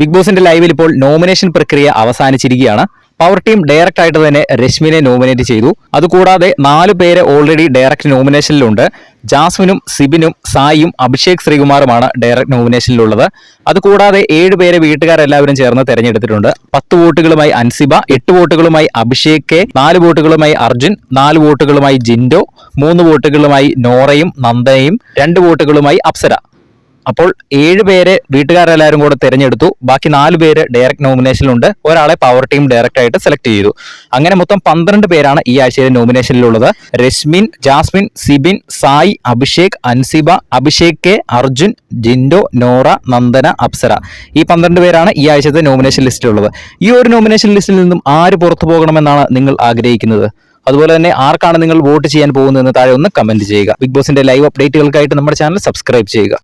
Big ബോസിന്റെ ലൈവിൽ ഇപ്പോൾ നോമിനേഷൻ പ്രക്രിയ അവസാനിച്ചിരിക്കുകയാണ്. പവർ ടീം ഡയറക്റ്റ് ആയിട്ട് തന്നെ രശ്മിനെ നോമിനേറ്റ് ചെയ്തു. അതുകൂടാതെ നാല് പേര് ഓൾറെഡി ഡയറക്റ്റ് നോമിനേഷനിലുണ്ട് ജാസ്മിനും സിബിനും സായിയും അഭിഷേക് ശ്രീകുമാറുമാണ് ഡയറക്റ്റ് നോമിനേഷനിലുള്ളത് അതുകൂടാതെ ഏഴ് പേരെ വീട്ടുകാരെല്ലാവരും ചേർന്ന് തെരഞ്ഞെടുത്തിട്ടുണ്ട്. പത്ത് വോട്ടുകളുമായി അൻസിബ എട്ട് വോട്ടുകളുമായി അഭിഷേക് കെ നാല് വോട്ടുകളുമായി അർജുൻ നാല് വോട്ടുകളുമായി ജിൻഡോ മൂന്ന് വോട്ടുകളുമായി നോറയും നന്ദനയും രണ്ട് വോട്ടുകളുമായി അപ്സര. അപ്പോൾ ഏഴ് പേരെ വീട്ടുകാരെല്ലാവരും കൂടെ തിരഞ്ഞെടുത്തു. ബാക്കി നാല് പേര് ഡയറക്റ്റ് നോമിനേഷനിലുണ്ട് ഒരാളെ പവർ ടീം ഡയറക്റ്റ് ആയിട്ട് സെലക്ട് ചെയ്തു. അങ്ങനെ മൊത്തം പന്ത്രണ്ട് പേരാണ് ഈ ആഴ്ചയിലെ നോമിനേഷനിലുള്ളത് രശ്മിൻ ജാസ്മിൻ സിബിൻ സായി അഭിഷേക് അൻസിബ അഭിഷേക് കെ അർജുൻ ജിൻഡോ നോറ നന്ദന അപ്സര. ഈ പന്ത്രണ്ട് പേരാണ് ഈ ആഴ്ചത്തെ നോമിനേഷൻ ലിസ്റ്റിലുള്ളത് ഈ ഒരു നോമിനേഷൻ ലിസ്റ്റിൽ നിന്നും ആര് പുറത്തു പോകണമെന്നാണ് നിങ്ങൾ ആഗ്രഹിക്കുന്നത്? അതുപോലെ തന്നെ ആർക്കാണ് നിങ്ങൾ വോട്ട് ചെയ്യാൻ പോകുന്നതെന്ന് താഴെ ഒന്ന് കമന്റ് ചെയ്യുക. ബിഗ് ബോസിന്റെ ലൈവ് അപ്ഡേറ്റുകൾക്കായിട്ട് നമ്മുടെ ചാനൽ സബ്സ്ക്രൈബ് ചെയ്യുക.